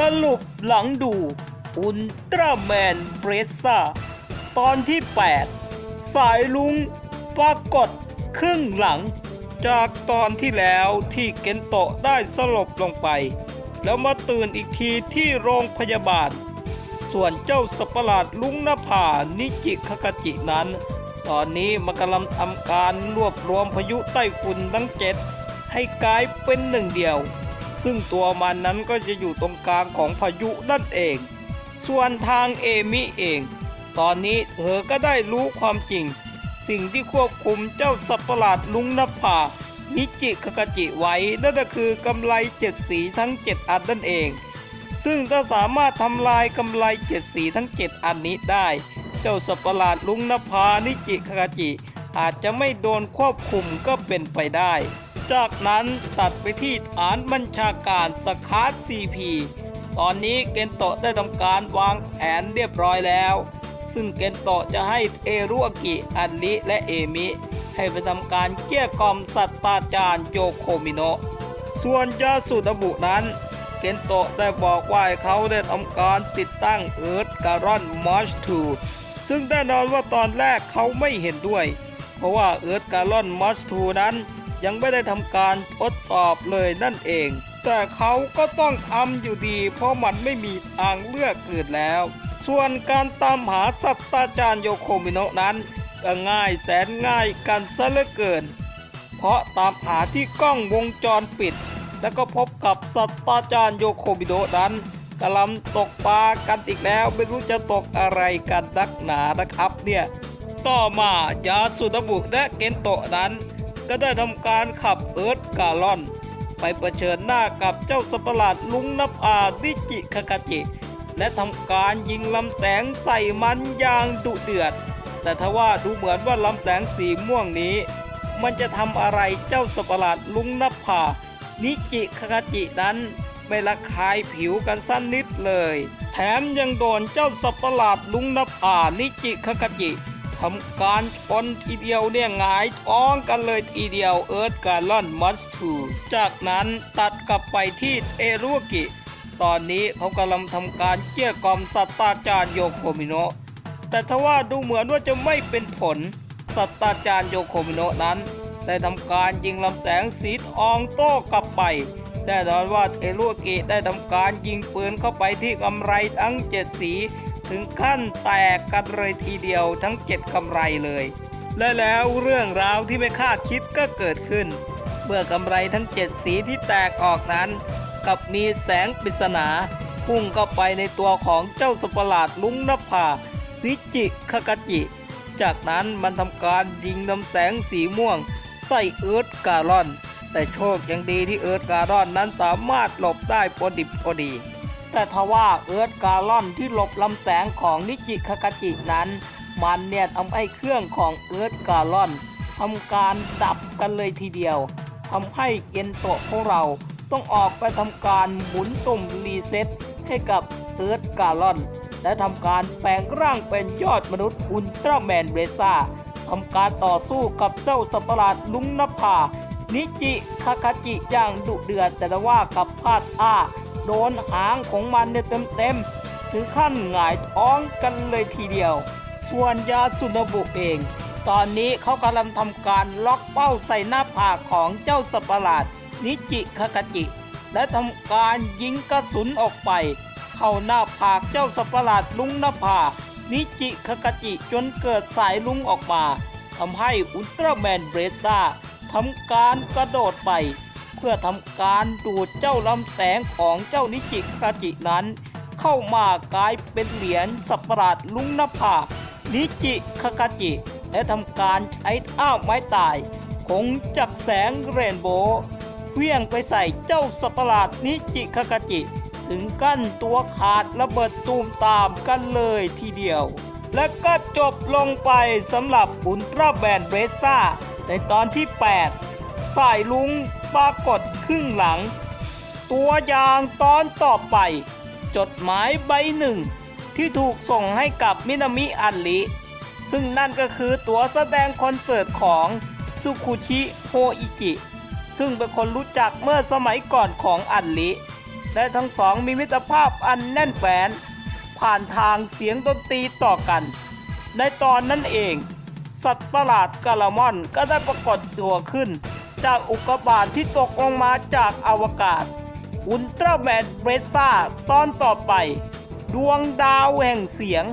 สรุปหลังดู อุลตร้าแมนเบรซ่า ตอนที่ 8 สายลุงปรากฏครึ่งหลัง จากตอนที่แล้วที่เกนโตะได้สลบลงไป แล้วมาตื่นอีกทีที่โรงพยาบาล ส่วนเจ้าสัปหลาดลุงนภานิจิคกจินั้น ตอนนี้มันกำลังทำการรวบรวมพายุไต้ฝุ่นทั้งเจ็ดให้กลายเป็นหนึ่งเดียว ซึ่งตัวมันนั้นก็จะอยู่ตรงกลางของพายุนั่นเอง ส่วนทางเอมิเอง ตอนนี้เธอก็ได้รู้ความจริง สิ่งที่ควบคุมเจ้าสัตว์ประหลาดลุงนภานิจิคากจิไว้นั่นก็คือกำไลเจ็ดสีทั้งเจ็ดอันนั่นเอง ซึ่งถ้าสามารถทำลายกำไลเจ็ดสีทั้งเจ็ดอันนี้ได้ เจ้าสัตว์ประหลาดลุงนภานิจิคากจิอาจจะไม่โดนควบคุมก็เป็นไปได้ จากนั้นตัดไปที่ฐานบัญชาการสคาร์ซีพีตอนนี้เกนโตะได้ทำการวางแผนเรียบร้อยแล้ว ซึ่งเกนโตะจะให้เอรุอากิอันลิและเอมิ ให้ไปทำการเกลี้ยกล่อมสัตตาจารย์โยโคมิโนะส่วนยาสุดบุนั้น เกนโตะได้บอกว่าให้เขาได้ทำการติดตั้งเอิร์ธการอนมอชทูซึ่งแน่นอนว่าตอนแรกเขาไม่เห็นด้วย เพราะว่าเอิร์ธการอนมอชทูนั้น ยังไม่ได้ทำการทดสอบเลยนั่นเอง แต่เขาก็ต้องทำอยู่ดี เพราะมันไม่มีทางเลือกอื่นแล้ว ส่วนการตามหาสัตตาจารย์โยโคมิโนะนั้นก็ง่ายแสนง่ายกันซะเหลือเกิน เพราะตามหาที่กล้องวงจรปิด แล้วก็พบกับสัตตาจารย์โยโคมิโนะนั้นกำลังตกปลากันอีกแล้ว ไม่รู้จะตกอะไรกันนักหนานะครับเนี่ย ต่อมายาสุดบุและเกนโตะนั้น ก็ได้ทำการขับเอิร์ธกาลอน ไปเผชิญหน้ากับเจ้าสัตว์ประหลาดลุงนับอาดิจิคากาจิ และทำการยิงลำแสงใส่มันอย่างดุเดือด แต่ทว่าดูเหมือนว่าลำแสงสีม่วงนี้ มันจะทำอะไรเจ้าสัตว์ประหลาดลุงนับผานิจิคากาจินั้นไม่ละคายผิวกันสั้นนิดเลย แถมยังโดนเจ้าสัตว์ประหลาดลุงนับผานิจิคากาจิ ทำการชนทีเดียวเนี่ยหงายท้องกันเลยทีเดียวเอิร์ธการลอนมัสทูจากนั้นตัดกลับไปที่เอรุกิ ตอนนี้เขากำลังทำการเกลี้ยกล่อมสัตตาจารย์โยโคมิโนะแต่ทว่าดูเหมือนว่าจะไม่เป็นผลสัตตาจารย์โยโคมิโนะนั้น ได้ทำการยิงลำแสงสีทองโต้กลับไปแน่นอนว่าเอรุกิได้ทำการยิงปืนเข้าไปที่กำไรทั้งเจ็ดสี ถึงขั้นแตกกันเลยทีเดียวทั้งเจ็ดกำไรเลย และแล้วเรื่องราวที่ไม่คาดคิดก็เกิดขึ้น เมื่อกำไรทั้งเจ็ดสีที่แตกออกนั้น กับมีแสงปริศนา พุ่งเข้าไปในตัวของเจ้าสัตว์ประหลาดลุงนภานิจิคากจิ จากนั้นมันทำการยิงนำแสงสีม่วง ใส่เอิร์ธการอน แต่โชคยังดีที่เอิร์ธการอนนั้นสามารถหลบได้พอดิบพอดี แต่ทว่าเอิร์ธการอนที่หลบลำแสงของนิจิคากาจินั้น มันเนี่ยทำให้เครื่องของเอิร์ธการอนทำการดับกันเลยทีเดียวทำให้เกนโตะของเราต้องออกไปทำการหมุนตุ่มรีเซ็ตให้กับเอิร์ธการอนและทำการแปลงร่างเป็นยอดมนุษย์อุลตร้าแมนเรซ่าทำการต่อสู้กับเจ้าสัตว์ประหลาดลุงนภา นิจิคาคาจิอย่างดุเดือดแต่ว่ากับพลาดท่าโดนหางของมันเนี่ยเต็มๆ ถึงขั้นหงายท้องกันเลยทีเดียว ส่วนยาสุนบุเอง ตอนนี้เขากำลังทำการล็อกเป้าใส่หน้าผากของเจ้าสัปหลาด นิจิคาคาจิ และทำการยิงกระสุนออกไป เข้าหน้าผากเจ้าสัปหลาดลุงหนภาผานิจิคากาจิจนเกิดสายลุงออกมาทำให้อุลตร้าแมนเบรซ่า ทำการกระโดดไป เพื่อทำการดูดเจ้าลำแสงของเจ้านิจิคากาจินั้น เข้ามากลายเป็นเหรียญสัประหลาดลุงนภานิจิคากาจิ และทำการใช้ท่าไม้ตายคงจักแสงเรนโบว์เวียงไปใส่เจ้าสัประหลาดนิจิคากาจิ ถึงกั้นตัวขาดระเบิดตูมตามกันเลยทีเดียวและก็จบลงไปสำหรับอุลตร้าแบนเบรซ่า ในตอนที่ 8 สายลุงปรากฏครึ่งหลัง ตัวอย่างตอนต่อไป จดหมายใบหนึ่ง ที่ถูกส่งให้กับมินามิอันลิ ซึ่งนั่นก็คือตัวแสดงคอนเสิร์ตของซุคุชิโฮอิจิ ซึ่งเป็นคนรู้จักเมื่อสมัยก่อนของอันลิ และทั้งสองมีมิตรภาพอันแน่นแฟนผ่านทางเสียงดนตรีต่อกัน ในตอนนั้นเอง สัตว์ประหลาดกาลามอนก็ได้ปรากฏตัวขึ้น จากอุกกาบาตที่ตกลงมาจากอวกาศ อุลตร้าแมนเบรซ่าตอนต่อไป ดวงดาวแห่งเสียง